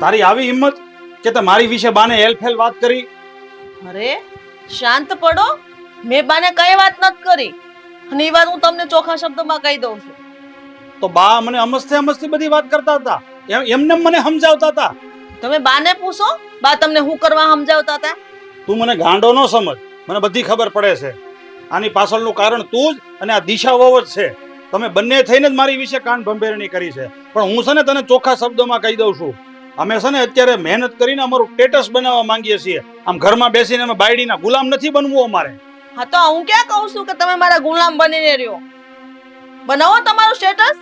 તારી આવી હિંમત કે તે મારી વિશે બાને હેલફેલ વાત કરી? અરે શાંત પડો. મેં બાને કઈ વાત નથી કરી. અને એ વાત હું તમને ચોખા શબ્દોમાં કહી દઉં છું. તો બા મને અમસ્તે અમસ્તે બધી વાત કરતા હતા. એમ- એમને મને સમજાવતા હતા. તમે બાને પૂછો બા તમને હું કરવા સમજાવતા હતા? તું મને ગાંડો ન સમજ. મને બધી ખબર પડે છે. આની પાછળનું કારણ તું જ અને આ દિશા વહુ જ છે. તમે બંને થઈને જ મારી વિશે કાન ભંભેરણી કરી છે. પણ હું છે ને તને ચોખ્ખા શબ્દોમાં કહી દઉં છું. અમે છે ને અત્યારે મહેનત કરીને અમારું સ્ટેટસ બનાવવા માંગીએ છીએ. આમ ઘરમાં બેસીને અમે બાયડીના ગુલામ નથી બનવું અમારે. હા તો હું ક્યાં કહું છું કે તમે મારા ગુલામ બનીને રહ્યો? બનાવો તમારું સ્ટેટસ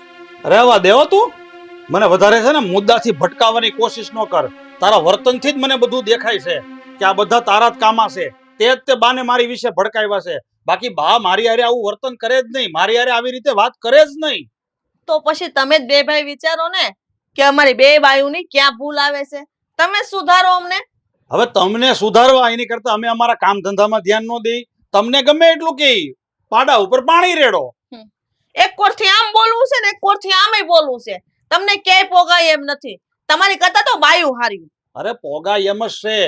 રહેવા દેવો તું. મને વધારે છે ને મુદ્દાથી ભટકાવવાની કોશિશ ન કર. તારા વર્તનથી જ મને બધું દેખાય છે કે આ બધા તારા જ કામા છે. તે જ તે બાને મારી વિશે ભડકાવ્યા છે. બાકી બા મારી હારે આવું વર્તન કરે જ નહીં. મારી હારે આવી રીતે વાત કરે જ નહીં. તો પછી તમે જ બે ભાઈ વિચારો ને. કે અમારી બે બાયુની ક્યાં ભૂલ આવે છે? તમે સુધારો અમને. હવે તમને સુધારવા એની કરતા અમે અમારા કામ ધંધામાં ધ્યાન ન દઈ. તમને ગમે એટલું કે પાડા ઉપર પાણી રેડો. એક કોરથી આમ બોલવું છે ને એક કોરથી આમે બોલવું છે. તમને ક્યાંય પોગાય એમ નથી. તમારી કરતા તો બાયુ હાર્યું અરે પોગા એમ જ છે.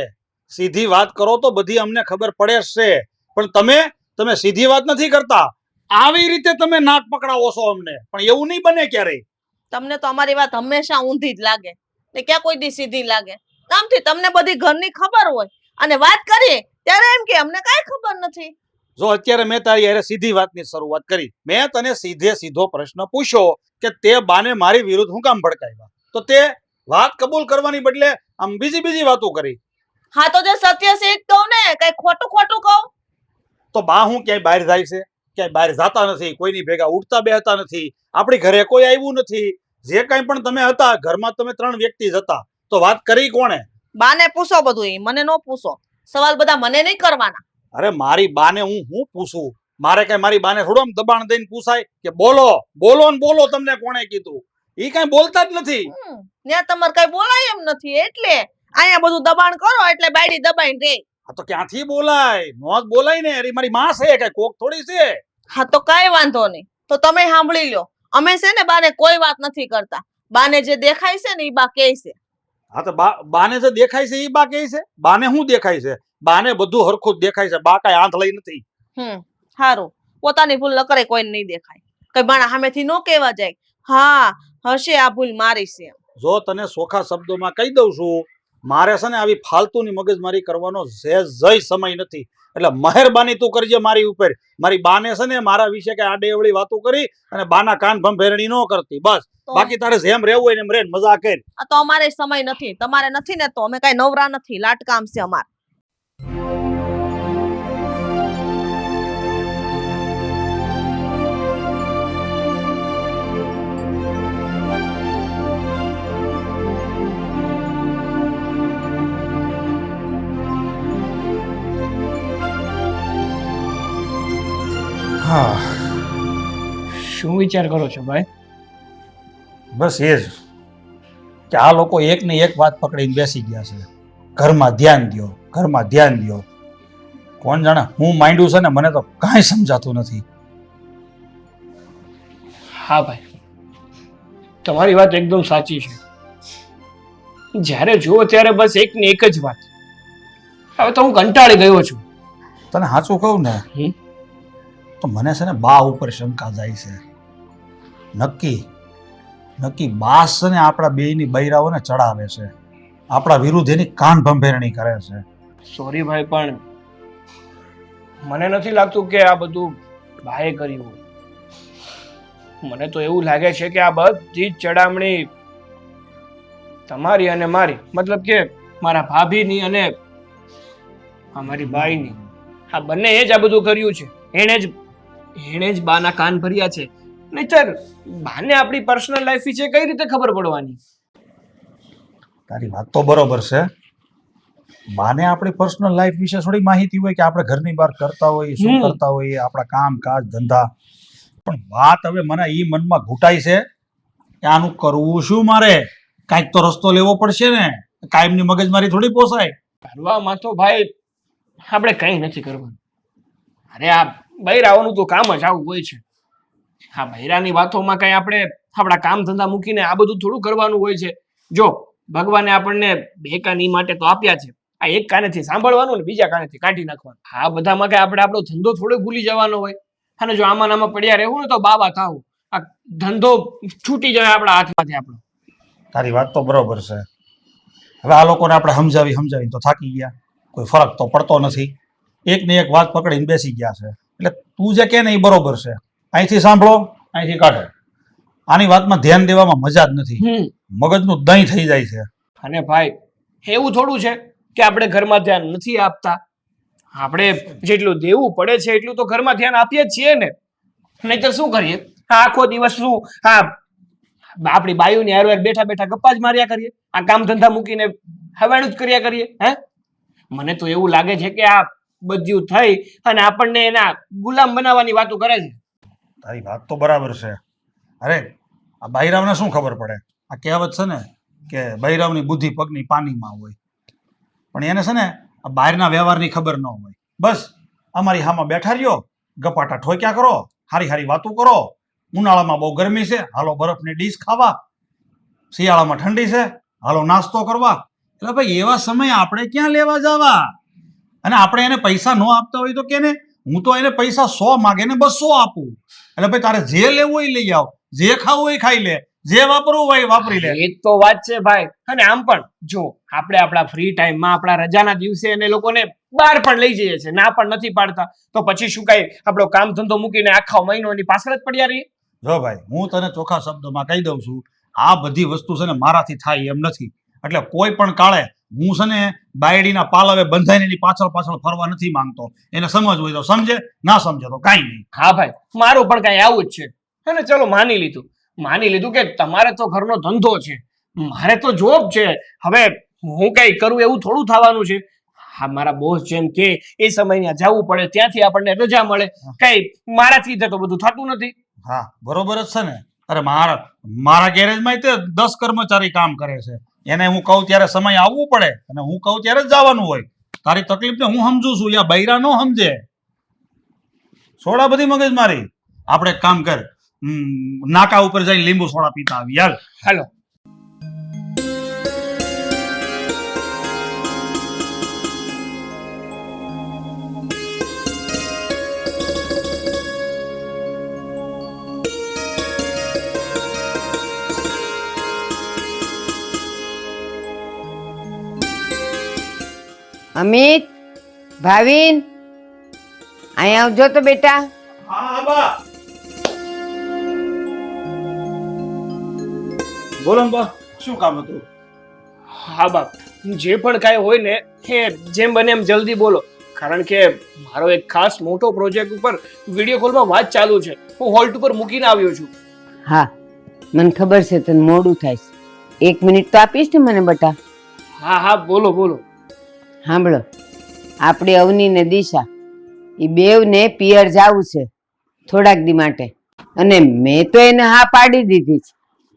સીધી વાત કરો તો બધી અમને ખબર પડે જ છે. પણ તમે તમે સીધી વાત નથી કરતા. આવી રીતે તમે નાક પકડાવો છો અમને. પણ એવું નહીં બને ક્યારેય. તમને તો અમારી વાત હંમેશા ઊંધી જ લાગે. ને ક્યાં કોઈ દી સીધી લાગે. આમથી તમને બધી ઘરની ખબર હોય. અને વાત કરીએ ત્યારે એમ કે અમને કાંઈ ખબર નથી. જો અત્યારે મેં તારી હારે સીધી વાતની શરૂઆત કરી. મેં તને સીધે સીધો પ્રશ્ન પૂછ્યો કે તે બાને મારી વિરુદ્ધ હું કામ ભડકાવ્યા? તો તે વાત કબૂલ કરવાની બદલે આમ બીજી બીજી વાતો કરી. હા તો જે સત્ય છે જ કહું ને કઈ ખોટું ખોટું કહું. તો બા હું ક્યાંય બહાર જાય છે? ક્યાંય બહાર જાતા નથી? કોઈની ભેગા ઉઠતા બેહતા નથી? આપણી ઘરે કોઈ આવ્યું નથી? જે કાંઈ પણ તમે હતા ઘરમાં તમે ત્રણ વ્યક્તિ જ હતા તો વાત કરી કોણે? બાને પૂછો બધું ઈ મને નો પૂછો. સવાલ બધા મને નહીં કરવાના. અરે મારી બાને હું હું પૂછું? મારે કઈ મારી બાને થોડો આમ દબાણ દઈને પૂછાય કે બોલો બોલો ને બોલો તમને કોણે કીધું? ઈ કઈ બોલતા જ નથી. હમ, ત્યાં તમારે કઈ બોલાય એમ નથી એટલે અહીંયા બધું દબાણ કરો એટલે બાયડી દબાઈને રે. આ તો ક્યાંથી બોલાય? નો જ બોલાય ને અરે મારી માં છે કઈ કોક થોડી છે? હા તો કઈ વાંધો નહીં. તો તમે સાંભળી લો. અમે છે ને બાને કોઈ વાત નથી કરતા. બાને જે દેખાય છે ને ઈ બા કહે છે. હા તો બાને જે દેખાય છે ઈ બા કે છે? બાને શું દેખાય છે? બાને બધું હરખું દેખાય છે. બા કઈ આંધ લઈ નથી. હમ સારું પોતાની ભૂલ ન કરે કોઈને નહીં દેખાય. કઈ બાણા સામેથી ન કહેવા જાય. હા હશે આ ભૂલ મારી છે જો તને સોખા શબ્દોમાં કહી દઉં છું મારે છે ને આવી ફાલતુની મગજમારી કરવાનો જે જય સમય નથી. એટલે મહેરબાની તું કરજે મારી ઉપર. મારી બાને છે ને મારા વિશે કઈ આડેવળી વાતો કરી અને બાના કાન ભંભેરણી ન કરતી. બસ. બાકી તારે જેમ રહેવું હોય એમ રે મજા કરી. તો અમારે સમય નથી. તમારે નથી ને તો અમે કઈ નવરા નથી. લાટકામ છે અમાર. હા. શું વિચાર કરો છો ભાઈ? બસ એ જ. કે આ લોકો એક ને એક વાત પકડીને બેસી ગયા છે. ઘરમાં ધ્યાન દો ઘરમાં ધ્યાન દો કોણ જાણે? હું માંડ્યું છે ને મને તો કાંઈ સમજાતું નથી. હા ભાઈ. તમારી વાત એકદમ સાચી છે. જ્યારે જુઓ ત્યારે બસ એક ને એક જ વાત. હવે તો હું કંટાળી ગયો છું. તને સાચું કહું ને? તો મને છે ને બા ઉપર શંકા જાય છે. નક્કી નક્કી બાસ ને આપણા બેયની બૈરાઓને ચડાવે છે. આપણા વિરુદ્ધ એની કાન ભંભેરણી કરે છે. સોરી ભાઈ, પણ મને નથી લાગતું કે આ બધું બાએ કર્યું મને તો એવું લાગે છે કે આ બધી જ ચડામણી તમારી અને મારી, મતલબ કે મારા ભાભીની અને અમારી બાઈની. આ બંને એ જ આ બધું કર્યું છે. એણે જ એણે જ બાના કાન ભર્યા છે. નહીતર બાને આપણી પર્સનલ લાઈફ વિશે કઈ રીતે ખબર પડવાની? તારી વાત તો બરોબર છે. બાને આપણી પર્સનલ લાઈફ વિશે થોડી માહિતી હોય કે આપણે ઘરની બહાર કરતા હોઈએ શું કરતા હોઈએ આપણા કામ કાજ ધંધા. પણ વાત હવે મને ઈ મનમાં ઘૂંટાય છે કે આનું કરવું શું મારે? કાંઈક તો રસ્તો લેવો પડશે ને. કાયમની મગજમારી થોડી પોસાય. કરવામાં તો ભાઈ આપણે કંઈ નથી કરવાનું. અરે આ બૈરાઓનું તો કામ જ આવું હોય છે. હા બૈરાની વાતોમાં કઈ આપણે આપણા કામ ધંધા મૂકીને આ બધું થોડું કરવાનું હોય છે. જો, ભગવાને આપણને બે કાની માટે તો આપ્યા છે. આ એક કાનેથી સાંભળવાનું ને બીજા કાનેથી કાઢી નાખવાનું. આ બધામાં કઈ આપણે આપણો ધંધો થોડો ભૂલી જવાનો હોય. અને જો આમાં આમાં પડ્યા રહેવું ને તો બાબા થાવ. આ ધંધો છૂટી જાય આપણા હાથમાંથી આપણો. તારી વાત તો બરોબર છે. હવે આ લોકોને આપણે સમજાવી, સમજાવીને તો થાકી ગયા. કોઈ ફરક તો પડતો નથી. એક ને એક વાત પકડીને બેસી ગયા છે. એટલે તું જે કે ને એ બરોબર છે. અહીંથી સાંભળો અહીંથી કાઢો. આની વાતમાં ધ્યાન દેવામાં મજા જ નથી. મગજનું દહીં થઈ જાય છે. અને ભાઈ એવું થોડું છે કે આપણે ઘરમાં ધ્યાન નથી આપતા? આપણે જેટલું દેવું પડે છે એટલું તો ઘરમાં ધ્યાન આપીએ જ છીએ ને. નહીતર શું કરીએ? આખો દિવસ શું? હા આપણી બાયુની હારવાર બેઠા બેઠા ગપ્પા જ માર્યા કરીએ. આ કામ ધંધા મૂકીને હવાણું જ કર્યા કરીએ હે? મને તો એવું લાગે છે કે આ બધું થઈ અને આપણને એના ગુલામ બનાવવાની વાતો કરે છે. તારી વાત તો બરાબર છે. અરે, આ બૈરાવને શું ખબર પડે? આ કહેવત છે ને કે બૈરાવની બુદ્ધિ પગની પાનીમાં હોય. પણ એને છે ને આ બહારના વ્યવહારની ખબર ન હોય. બસ, અમારી હામાં બેઠા રહ્યો, ગપાટા ઠોક્યા કરો, હારી હારી વાતો કરો. ઉનાળામાં બહુ ગરમી છે, હાલો બરફની ડીશ ખાવા. શિયાળામાં ઠંડી છે, હાલો નાસ્તો કરવા. એટલે ભાઈ, એવા સમય આપણે ક્યાં લેવા જવા? અને આપણે એને પૈસા ન આપતા હોય તો કે ને હું તો એને પૈસા સો માગે ને બસો આપું. એટલે ભાઈ તારે જે લેવું હોય એ લઈ આવ. જે ખાવું હોય એ ખાઈ લે. જે વાપરવું હોય વાપરી લે. એ તો વાત છે ભાઈ. અને આમ પણ જો આપણે આપણા ફ્રી ટાઈમમાં આપણા રજાના દિવસે એને લોકોને બહાર પણ લઈ જઈએ છીએ. ના પણ નથી પાડતા. તો પછી શું કઈ આપણો કામ ધંધો મૂકીને આખો મહિનો એની પાછળ જ પડ્યા રહીએ? જો ભાઈ હું તને ચોખ્ખા શબ્દોમાં કહી દઉં છું આ બધી વસ્તુ છે ને મારાથી થાય એમ નથી. એટલે કોઈ પણ કાળે હું છે ને બાયડીના પાલવે બંધાઈને એની પાછળ પાછળ ફરવા નથી માંગતો. એને સમજ હોય તો સમજે ના સમજે તો કાંઈ નહીં. હા ભાઈ મારું પણ કાંઈ આવું જ છે. ને ચલો માની લીધું. માની લીધું કે તમારે તો ઘરનો ધંધો છે. મારે તો જોબ છે. હવે હું કઈ કરું એવું થોડું થવાનું છે. હા મારા બોસ જેમ કે એ સમય ત્યાં જવું પડે ત્યાંથી આપણને રજા મળે. કઈ મારાથી તો બધું થતું નથી. હા બરોબર જ છે ને. અરે મારા મારા ગેરેજમાં તે દસ કર્મચારી કામ કરે છે. એને હું કહું ત્યારે સમય આવવું પડે અને હું કહું ત્યારે જ જવાનું હોય. તારી તકલીફને હું સમજુ છું, યા બૈરા નો સમજે. સોડા બધી મગજ મારી આપણે કામ કર. નાકા ઉપર જઈને લીંબુ સોડા પીતા આવી. હાલ. હાલો. અમિત ભાવિન અહીંયા આવજો તો બેટા. હા બા. બોલો ને બા શું કામ હતું? હા બાપ જે પણ કાંઈ હોય ને એ જેમ બને એમ જલ્દી બોલો. કારણ કે મારો એક ખાસ મોટો પ્રોજેક્ટ ઉપર વીડિયો કોલમાં વાત ચાલુ છે. હું હોલ્ટ ઉપર મૂકીને આવ્યો છું. હા મને ખબર છે તને મોડું થાય છે. એક મિનિટ તો આપીશ ને મને બટા? હા હા બોલો બોલો. સાંભળો. આપણે અવની ને દિશા. એ બેવને પિયર જાવું છે થોડાક દી માટે. અને મેં તો એને હા પાડી દીધી છે.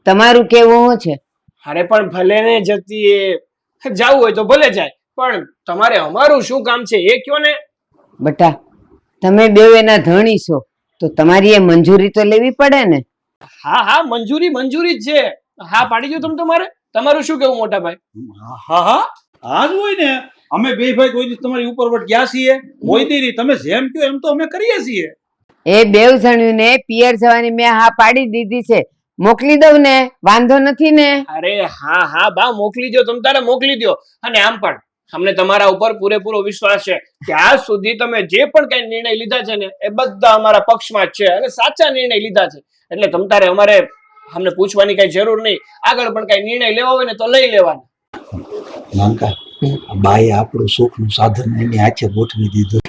તમારું કેવું શું છે? અરે પણ ભલે ને જતી એ જવું હોય તો ભલે જાય. પણ તમારે અમારું શું કામ છે એ કયો ને? બટા તમે બેવ એના ધણી છો તો તમારી એ મંજૂરી તો લેવી પડે ને? હા હા મંજૂરી મંજૂરી જ છે. હા પાડી દો તમે તમારે તમારું શું કેવું મોટા ભાઈ? હા હા હા જ હોય ને. અમે બે ભાઈ કોઈ દિવસ તમારી ઉપર વટ ગયા છીએ કોઈ દી નહીં. તમે જેમ કહો એમ તો અમે કરીએ છીએ. એ બેવ જણ્યુંને પિયર જવાની મેં હા પાડી દીધી છે. મોકલી દઉં ને? વાંધો નથી ને? અરે હા હા બા મોકલી દો તમ તારે મોકલી દો અને આમ પણ અમને તમારા ઉપર પૂરેપૂરો વિશ્વાસ છે કે આજ સુધી તમે જે પણ કઈ નિર્ણય લીધા છે ને એ બધા અમારા પક્ષમાં જ છે અને સાચા નિર્ણય લીધા છે. એટલે તમ તારે અમારે અમને પૂછવાની કઈ જરૂર નહીં. આગળ પણ કઈ નિર્ણય લેવો હોય ને તો લઈ લેવાનો. નાનકા બાએ આપણું સુખનું સાધન એની હાથે ગોઠવી દીધું.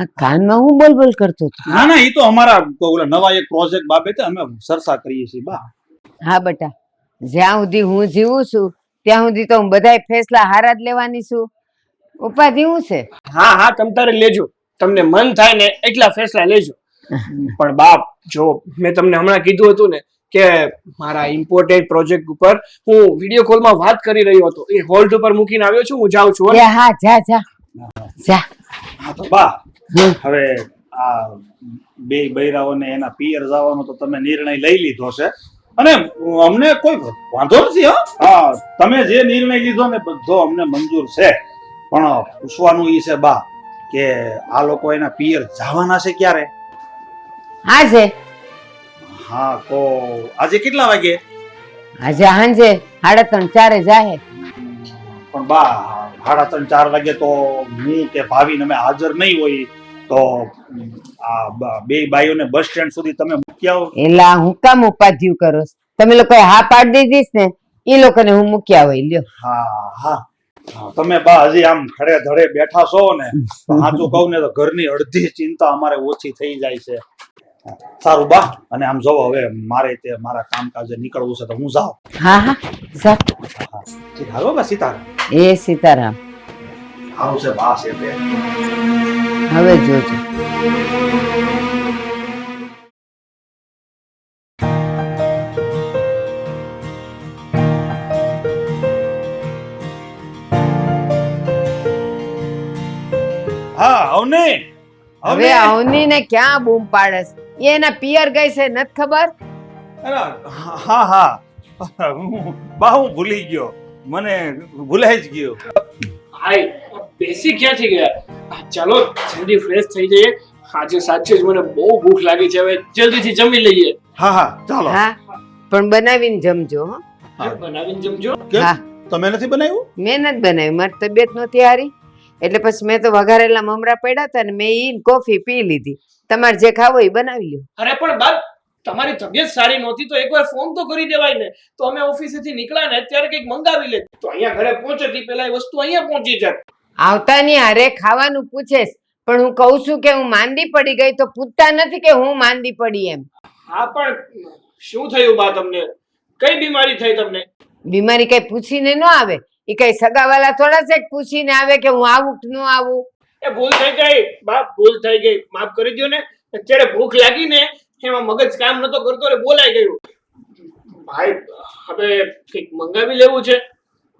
આ કાનમાં હું બોલ બોલ કરતો હતો? ના ના એ તો અમારા ઓલા નવા એક પ્રોજેક્ટ બાબતે અમે સરસા કરીએ છીએ બા. હા બેટા જ્યાં સુધી હું જીવું છું ત્યાં સુધી તો હું બધાય ફેસલા હારા જ લેવાની છું. ઉપાધિ હું છે? હા હા તમ તારે લેજો. તમને મન થાય ને એટલા ફેસલા લેજો. પણ બાપ જો મેં તમને હમણાં કીધું હતું ને કે મારા ઇમ્પોર્ટેન્ટ પ્રોજેક્ટ ઉપર હું વીડિયો કોલમાં વાત કરી રહ્યો હતો. એ હોલ્ડ ઉપર મૂકીને આવ્યો છું હું જાઉં છું હા જા જા. જા. હા તો બા હવે આ બે બૈરાઓને એના પિયર જવાનો તો તમે નિર્ણય લઈ લીધો છે. અને અમને કોઈ વાંધો નથી હા તમે જે નિર્ણય લીધો ને બધો અમને મંજૂર છે. પણ પૂછવાનું ઈ છે બા કે આ લોકો એના પિયર જવાના છે ક્યારે? હા છે. હા તો આજે કેટલા વાગે? આજે સાંજે સાડા ત્રણ ચારે જાહે. પણ બા સાડા ત્રણ ચાર વાગે તો હું કે ભાવિન અમે હાજર નહીં હોય તો આ બે બાઈઓને બસ સ્ટેન્ડ સુધી તમે મૂકી આવો. એલા હું કામ ઉપાધ્યુ કરો તમે લોકો હા પાડી દીધીશ ને એ લોકોને હું મૂક્યા હોય લ્યો. હા હા. તમે બા હજી આમ ખડે ધડે બેઠા છો ને સાચું કહું ને તો ઘરની અડધી ચિંતા અમારે ઓછી થઈ જાય છે. સારું બા. અને આમ જોવો હવે મારે તે મારા કામકાજે નીકળવું છે તો હું જાઉં. હા હા. જા. હાલો બા સીતારામ. એ સીતારામ. સારું છે બા છે તે હવે જોજો. હા અવને. હવે અવની ને ક્યાં બૂમ પાડે છે? એના પિયર ગઈ છે નથી ખબર? અરે, હા હા હું- બા હું ભૂલી ગયો. મને ભૂલાઈ જ ગયો. હાય બેસી ક્યાંથી ગયા? ચાલો જલ્દી ફ્રેશ થઈ જઈએ. આજે સાચે જ મને બહુ ભૂખ લાગી છે. હવે જલ્દીથી જમી લઈએ. હા હા ચાલો. હા પણ બનાવીને જમજો હો. હા. બનાવીને જમજો. તમે નથી બનાવ્યું? મેં નથી બનાવ્યું મારી તબિયત નહોતી હારી એટલે પછી મેં તો વઘારેલા મમરા પડ્યા હતા ને મેં ઈ કોફી પી લીધી. તમારે જે ખાવો એ બનાવી લ્યો. અરે પણ બાપ તમારી તબિયત સારી નહોતી તો એકવાર ફોન તો કરી દેવાય ને. તો અમે ઓફિસેથી નીકળ્યા ને અત્યારે કંઈક મંગાવી લે. તો અહીંયા ઘરે પહોંચે તે પહેલા એ વસ્તુ અહીંયા પહોંચી જાય. આવતા ની અરે ખાવાનું પૂછેશ. પણ હું કહું છું કે હું માંદી પડી ગઈ તો પૂછતા નથી કે હું માંદી પડી એમ. હા પણ શું થયું બા તમને? કઈ બીમારી થઈ તમને? બીમારી કઈ પૂછીને ન આવે. એ કઈ સગાવાલા થોડા છે પૂછીને આવે કે હું આવું કે ન આવું? એ ભૂલ થઈ ગઈ બાપ ભૂલ થઈ ગઈ. માફ કરી દો ને. અત્યારે ભૂખ લાગી ને એમાં મગજ કામ નતો કરતો એટલે બોલાઈ ગયું. ભાઈ હવે કંઈક મંગાવી લેવું છે?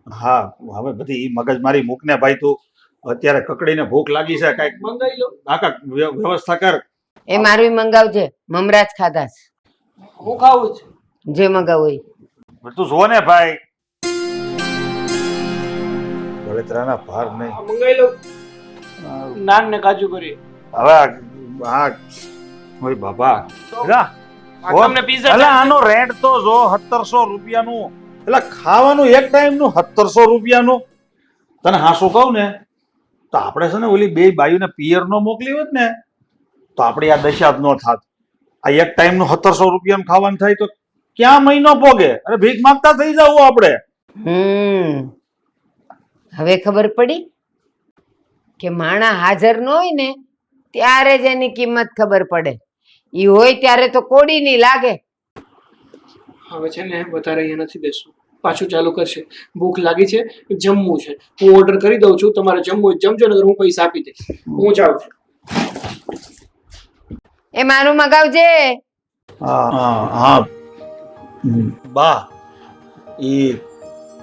હા હવે બધી મગજ મારી મૂકને ભાઈ તું. અત્યારે કકડીને ભૂખ લાગી છે કંઈક મંગાવી લો. કાકા વ્યવસ્થા કર. એ મારું મંગાવજે મમરાજ ખાધા છે. હું ખાવું છે? જે મંગાવું એ. તું જો ને ભાઈ. બળતરાના ભાર નહીં. મંગાઈ મંગાવી લો નાન ને કાજુ કરી હવે આ- આ ઓય બાબા. રા તમને પીઝા એલા આનો રેન્ટ તો જો 1700 રૂપિયાનું. એટલે ખાવાનું એક ટાઈમનું 1700 રૂપિયાનું. તને હાસું કહું ને? તો આપણે છે ને ઓલી બે બાયુને પિયર નો મોકલી હોત ને તો આપણી આ દશા જ ન થાત. આ એક ટાઈમનું 1700 રૂપિયાનું ખાવાનું થાય તો ક્યાં મહિનો ભોગે અરે ભીખ માંગતા થઈ જાવ આપણે. હમ. હવે ખબર પડી કે માણા હાજર ન હોય ને ત્યારે જ એની કિંમત ખબર પડે. ઈ હોય ત્યારે તો કોડી નહીં લાગે. હવે છે ને વધારે અહીંયા નથી બેસવું. પાછું ચાલુ કરશે. ભૂખ લાગી છે જમવું છે. હું ઓર્ડર કરી દઉં છું તમારે જમવું જમજો નગર હું પૈસા આપી દઈશ. હું જાઉં છું. એ મારું મગાવજે. હા હા. બા ઈ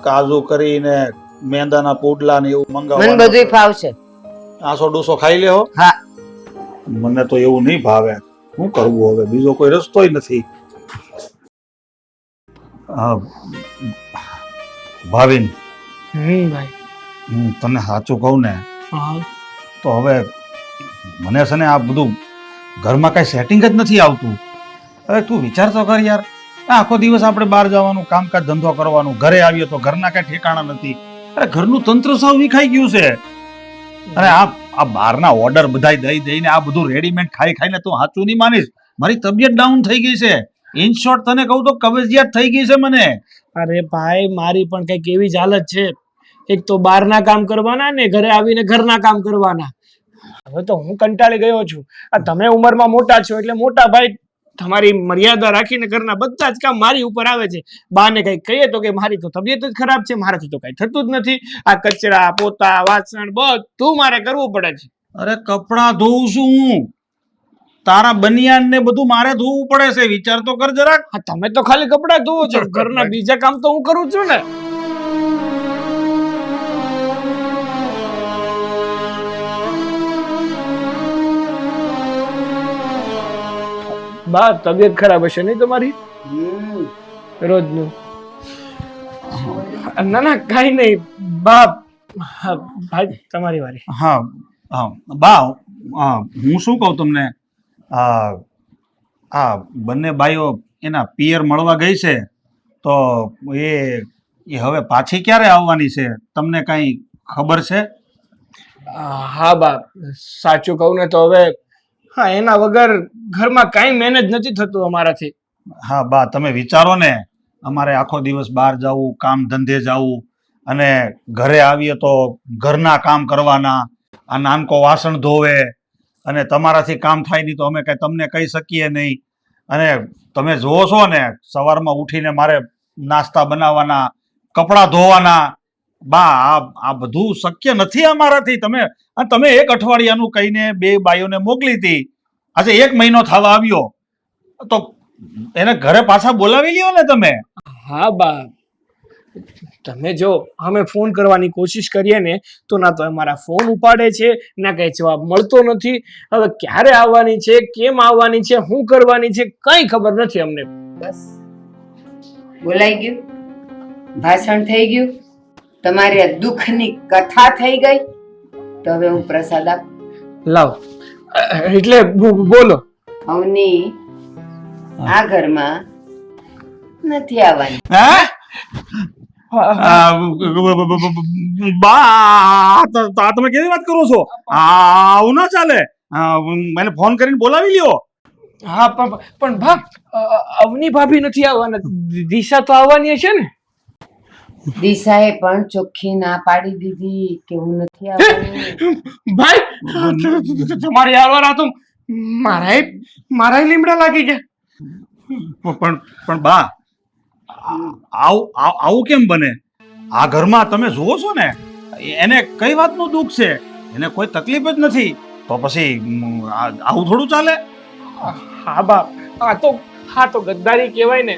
કાજુ કરીને મેંદાના પોડલા ને એવું મને મંગાવવાનું બધું ફાવશે આસો ડૂસો ખાઈ લેહો હા. મને તો એવું નહીં ભાવે. શું કરવું હવે? બીજો કોઈ રસ્તોય નથી. ભાવિન. હમ ભાઈ. હું તને સાચું કહું ને તો હવે મને છે ને આ બધું ઘરમાં કાંઈ સેટિંગ જ નથી આવતું. હવે તું વિચાર તો કર યાર. આખો દિવસ આપણે બહાર જવાનું કામકાજ ધંધો કરવાનું ઘરે આવીએ તો ઘરના કાંઈ ઠેકાણા નથી. અરે ઘરનું તંત્ર સાવ વિખાઈ ગયું છે. અને આ આ બહારના ઓર્ડર બધાય દઈ દઈને આ બધું રેડીમેડ ખાઈ ખાઈને તું સાચું નહીં માનીશ. મારી તબિયત ડાઉન થઈ ગઈ છે. ઇન શોર્ટ તને કહું તો કબજિયાત થઈ ગઈ છે મને. અરે ભાઈ, મારી પણ કંઈક એવી જ હાલત છે. એક તો બહારના કામ કરવાના ને ઘરે આવીને ઘરના કામ કરવાના. હવે તો હું કંટાળી ગયો છું. આ તમે ઉંમરમાં મોટા છો એટલે મોટા ભાઈ તમારી મર્યાદા રાખીને ઘરના બધા જ કામ મારી ઉપર આવે છે. બાને કઈ કહીએ તો કે મારી તો તબિયત જ ખરાબ છે મારાથી તો કઈ થતું જ નથી. આ કચરા પોતા વાસણ બધું મારે કરવું પડે છે. અરે કપડાં ધોઉં છું હું. તારા બનિયાન ને બધું મારે ધોવું પડે છે. વિચાર તો કર જરાક. તમે તો ખાલી કપડાં ધોવો છો. ઘરના બીજા કામ તો હું કરું છું ને. બા તબિયત ખરાબ હશે નહીં તમારી? રોજનું. ના ના કાંઈ નહીં. બાપ. હા, ભાઈ તમારી વારી. હા હા. બા હા, હું શું કહું તમને? આ આ બંને બાઈઓ એના પિયર મળવા ગઈ છે તો એ એ હવે પાછી ક્યારે આવવાની છે? તમને કાંઈ ખબર છે? હા બાપ. સાચું કહું ને તો હવે હા, એના વગર ઘરમાં કાંઈ મેનેજ નથી થતું અમારાથી. હા, બા, તમે વિચારો ને, અમારે આખો દિવસ બહાર જવું, કામ ધંધે જવું, અને ઘરે આવીએ તો ઘરના કામ કરવાના, આ નાનકો વાસણ ધોવે, અને તમારાથી કામ થાય નહીં તો અમે કઈ તમને કહી શકીએ નહીં. અને તમે જુઓ છો ને, સવારમાં ઉઠીને મારે નાસ્તા બનાવવાના, કપડાં ધોવાના બા આ બધું શક્ય નથી અમારાથી. તમે તમે એક અઠવાડિયાનું કહીને બે બાઈઓને મોકલી હતી. આજે એક મહિનો થવા આવ્યો. તો એને ઘરે પાછા બોલાવી લ્યો ને તમે. હા બા. તમે જો અમે ફોન કરવાની કોશિશ કરીએ ને તો ના તો અમારા ફોન ઉપાડે છે ના કઈ જવાબ મળતો નથી. હવે ક્યારે આવવાની છે કેમ આવવાની છે શું કરવાની છે કઈ ખબર નથી અમને. બસ. બોલાઈ ગયું. ભાષણ થઈ ગયું. તમારી આ દુઃખની કથા થઈ ગઈ? તો હવે હું પ્રસાદ આપ. લાવ. એટલે બોલો. અવની આ ઘરમાં નથી આવવાની. હે? હા, આ, બા તમે કેવી વાત કરો છો? આવું ના ચાલે. મને ફોન કરીને બોલાવી લ્યો. હા પણ પણ ભા અવની ભાભી નથી આવવાના. દિશા તો આવવાની હશે ને? દિશાએ પણ ચોખ્ખી ના પાડી દીધી કે હું નથી ભાઈ તમારી આવવાના તો. મારાય મારાય લીમડા લાગી ગયા. પણ પણ બા આવું આવું આવું કેમ બને? આ ઘરમાં તમે જુઓ છો ને એને કઈ વાતનું દુઃખ છે? એને કોઈ તકલીફ જ નથી. તો પછી આવું થોડું ચાલે? હા બા આ તો હા તો ગદ્દારી કહેવાય ને.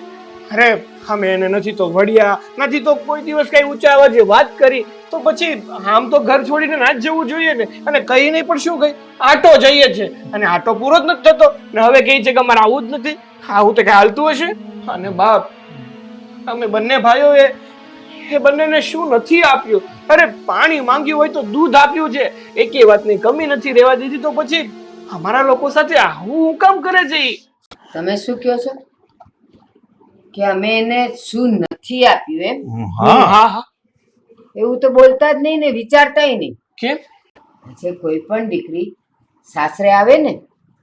અરે અમે એને નથી તો વડિયા નથી તો કોઈ દિવસ કઈ ઊંચા અવાજે વાત કરી. તો પછી આમ તો ઘર છોડીને ના જ જવું જોઈએ ને. અને કઈ નહીં, પણ શું કઈ? આટો જઈએ છે. અને આટો પૂરો જ નથી થતો. ને હવે કહે છે કે અમારે આવું જ નથી. આવું તો કઈ હાલતું હશે? અને બાપ, અમે બંને ભાઈઓએ એ બંનેને શું નથી આપ્યું? અરે, પાણી માંગ્યું હોય તો દૂધ આપ્યું છે. એકે વાતની કમી નથી રહેવા દીધી તો પછી અમારા લોકો સાથે આવું કામ કરે છે? તમે શું કહો છો? કે અમે એને શું નથી આપ્યું એમ. હા. હા હા. એવું તો બોલતા જ નહીં ને વિચારતાય નહીં. કેમ? કોઈ પણ દીકરી સાસરે આવે ને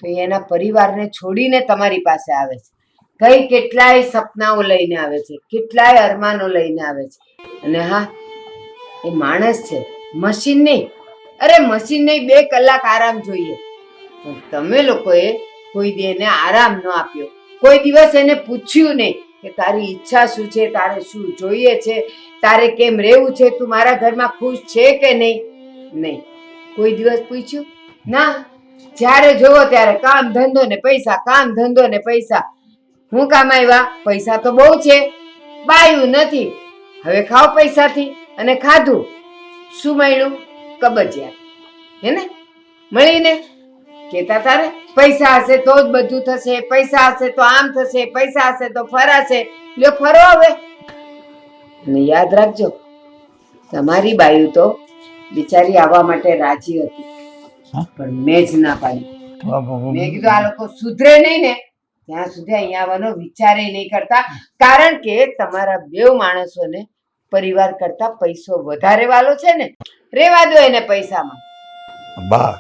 તો એ એના પરિવારને છોડીને તમારી પાસે આવે છે. કઈ કેટલાય સપનાઓ લઈને આવે છે કેટલાય અરમાનો લઈને આવે છે. અને હા એ માણસ છે મશીન નહીં. અરે મશીન નહીં બે કલાક આરામ જોઈએ. પણ તમે લોકોએ કોઈ દે એને આરામ ન આપ્યો. કોઈ દિવસ એને પૂછ્યું નહીં. કે તારી ઈચ્છા શું છે, તારે શું જોઈએ છે, તારે કેમ રહેવું છે, તું મારા ઘરમાં ખુશ છે કે નહીં? નહીં. કોઈ દિવસ પૂછ્યું? ના. જ્યારે જોવો ત્યારે કામ ધંધો ને પૈસા, કામ ધંધો ને પૈસા. હું કામ આવ્યા પૈસા તો બહુ છે. બાયું નથી. હવે ખાઓ પૈસાથી અને ખાધું. શું મળ્યું? કબજિયાત. હે ને? મળીને? કેતા તારે? પૈસા હશે તો જ બધું થશે પૈસા હશે તો આમ થશે પૈસા હશે તો ફરાશે લ્યો ફરો હવે. અને યાદ રાખજો તમારી બાયુ તો બિચારી આવવા માટે રાજી હતી. પણ મેં જ ના પાડી. મેં કીધું આ લોકો સુધરે નહીં ને. ત્યાં સુધી અહીંયા આવવાનો વિચારે નહીં કરતા. કારણ કે તમારા બે માણસોને પરિવાર કરતા પૈસો વધારે વાલો છે ને. રેવા દો એને પૈસામાં. બા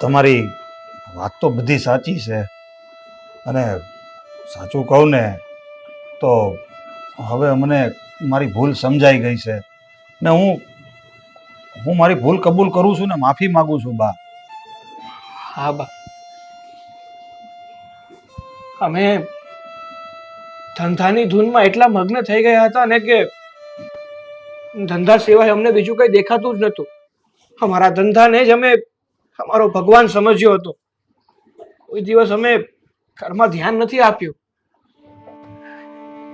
તમારી વાત તો બધી સાચી છે. અને સાચું કહું ને તો હવે મને મારી ભૂલ સમજાઈ ગઈ છે. ને હું હું મારી ભૂલ કબૂલ કરું છું ને માફી માંગુ છું બા. હા બા. અમે ધંધાની ધૂનમાં એટલા મગ્ન થઈ ગયા હતા ને કે ધંધા સિવાય અમને બીજું કઈ દેખાતું જ નહોતું. અમારા ધંધાને જ અમે, અમારો ભગવાન સમજ્યો હતો. કોઈ દિવસ અમે ઘરમાં ધ્યાન નથી આપ્યું.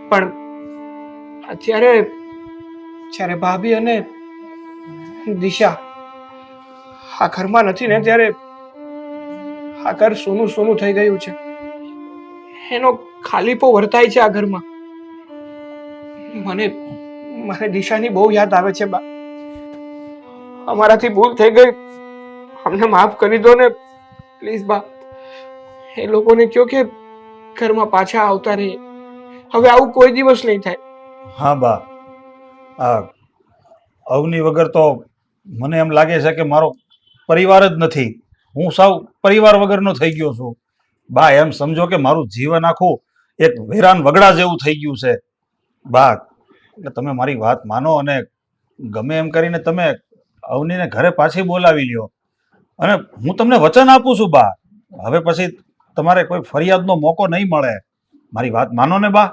પણ અત્યારે જ્યારે ભાભી અને દિશા આ ઘરમાં નથી ને ત્યારે આ ઘર સોનું સોનું થઈ ગયું છે. એનો ખાલીપો વર્તાય છે આ ઘરમાં. મને મને દિશાની બહુ યાદ આવે છે, બા. અમારાથી ભૂલ થઈ ગઈ. અમને માફ કરી દો ને, પ્લીઝ બા. એ લોકોને કહો કે ઘરમાં પાછા આવતા રહે. હવે આવું કોઈ દિવસ નહીં થાય. હા, બા. આ અવની વગર તો મને એમ લાગે છે કે મારો પરિવાર જ નથી. હું સાવ પરિવાર વગરનો થઈ ગયો છું. બા, એમ સમજો કે મારું જીવન આખું એક વેરાન વગડા જેવું થઈ ગયું છે. બા, એટલે તમે મારી વાત માનો અને ગમે એમ કરીને તમે અવનીને ઘરે પાછી બોલાવી લ્યો. અને હું તમને વચન આપું છું, બા. હવે પછી તમારે કોઈ ફરિયાદનો મોકો નહીં મળે. મારી વાત માનો ને બા.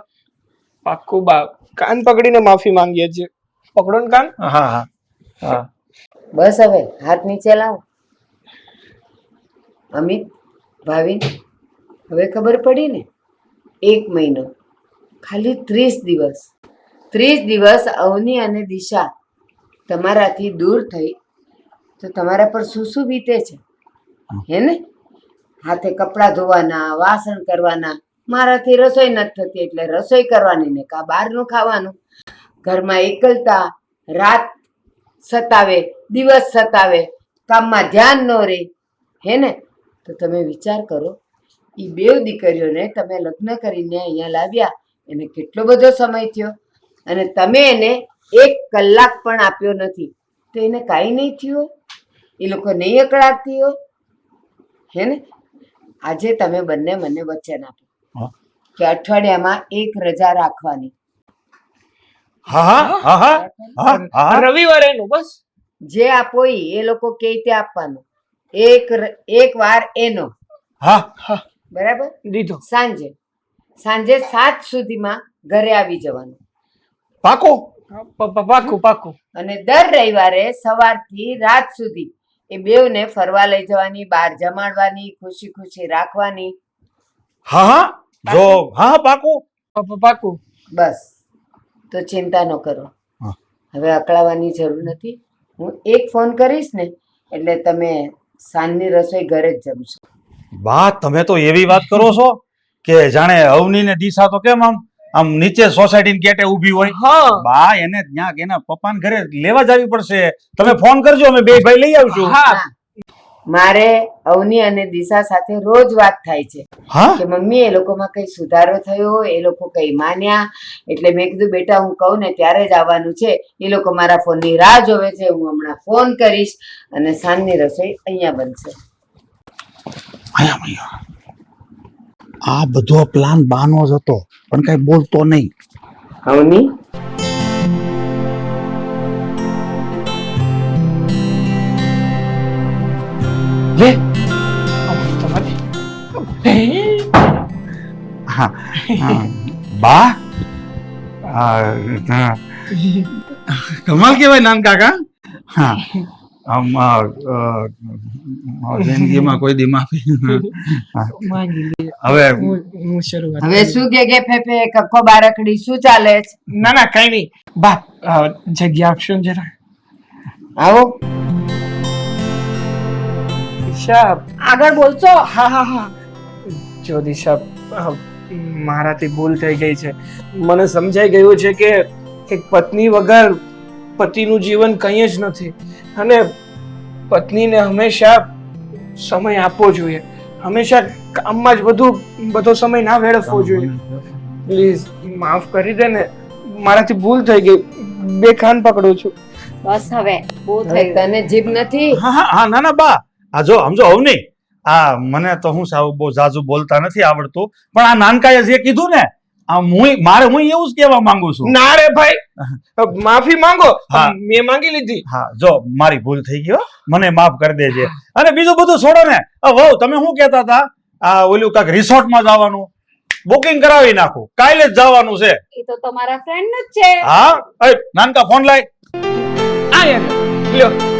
પાક્કું બા. કાન પકડીને માફી માંગીએ છીએ. પકડો ને કાન. હા હા. હા. બસ હવે હાથ નીચે લાવો. અમિત ભાવિન હવે ખબર પડી ને? એક મહિનો. ખાલી ત્રીસ દિવસ. ત્રીસ દિવસ અવની અને દિશા તમારાથી દૂર થઈ. તો તમારા પર શું શું વીતે છે? હે ને? હાથે કપડાં ધોવાના, વાસણ કરવાના. મારાથી રસોઈ નથી થતી એટલે રસોઈ કરવાની ને કા બહારનું ખાવાનું? ઘરમાં એકલતા, રાત સતાવે, દિવસ સતાવે, કામમાં ધ્યાન ન રહે હે ને? તો તમે વિચાર કરો એ બે દીકરીઓને તમે લગ્ન કરીને અહીંયા લાવ્યા, એને કેટલો બધો સમય થયો? અને તમે એને એક કલાક પણ આપ્યો નથી. તો એને કાંઈ નહીં થયું? એ લોકો નહીં અકળાતી હોય? હે ને? આજે તમે બંને મને વચન આપો. કે અઠવાડિયામાં એક રજા રાખવાની. રવિવારે નું બસ? જે આપો એ લોકો કે તે આપવાનું. એક એક વાર એનો. હા. બરાબર? દીધો. સાંજે. સાંજે સાત સુધીમાં ઘરે આવી જવાનું. પાકો? પાકું પ- પાક્કું પાક્કું અને દર રવિવારે સવારથી રાત સુધી એ બેવને ફરવા લઈ જવાની બહાર જમાડવાની ખુશી ખુશી રાખવાની. હા હા. જો હા પાકો. પ- પ- બસ. તો ચિંતા ન કરો. હા. હવે અકળાવાની જરૂર નથી. હું એક ફોન કરીશ ને એટલે તમે સાંજની રસોઈ ઘરે જ જમશો. બા તમે તો એવી વાત કરો છો કે જાણે અવની ને દિશા તો કેમ આમ આમ નીચે સોસાયટી ગેટે ઊભી હોય. હા. બા એને ત્યાં એના પપ્પાને ઘરે લેવા જવી પડશે. તમે ફોન કરજો અમે બે ભાઈ લઈ આવશું. હા. મારે અવની અને દિશા સાથે રોજ વાત થાય છે. હા? કે મમ્મી એ લોકોમાં કઈ સુધારો થયો એ લોકો કઈ માન્યા? એટલે મેં કીધું બેટા હું કહું ને ત્યારે જ આવવાનું છે. એ લોકો મારા ફોનની રાહ જોવે છે. હું હમણાં ફોન કરીશ અને સાંજની રસોઈ અહીંયા બનશે. અહીંયા. આ બધો પ્લાન બાનો જ હતો પણ કઈ બોલતો નહીં. અવની લે. હા હા. બા? કમાલ કેવાય નાન કાકા. હા. જિંદગીમાં કોઈ દી માફી હવે હું હું હવે શું કે કે ફેફે કક્કો બારકડી શું ચાલે ના ના કઈ નહીં. બા જગ્યા આપશો ને જરા આવો. દિશા આગળ બોલશો? હા હા હા. જો દિશા મારાથી ભૂલ થઈ ગઈ છે. મને સમજાઈ ગયું છે કે એક પત્ની વગર પતિનું જીવન કંઈ જ નથી. અને પત્નીને હંમેશા સમય આપવો જોઈએ. હંમેશા કામમાં જ બધું બધો સમય ના વેડફવો જોઈએ. પ્લીઝ માફ કરી દે ને. મારાથી ભૂલ થઈ ગઈ. બે ખાન પકડું છું. બસ હવે બહુ થઈ તને જીભ નથી? હા હા હા ના ના બા. આ જો સમજો અવની આ મને તો હું સાવ બહુ જાજુ બોલતા નથી આવડતું. પણ આ નાનકાએ જે કીધું ને હું મારે હું એવું જ કહેવા માંગુ છું. ના રે ભાઈ. માફી માંગો. હા. મેં માંગી લીધી. હા જો મારી ભૂલ થઈ ગયો હો. મને માફ કરી દેજે. અને બીજું બધું છોડો ને. વહુ તમે શું કહેતા હતા? આ ઓલું કાક રિસોર્ટમાં જવાનું. બુકિંગ કરાવી નાખું. કાલે જ જવાનું છે. એ તો તમારા ફ્રેન્ડ જ છે. હા? નાનકા ફોન લાય. આ યાર લ્યો.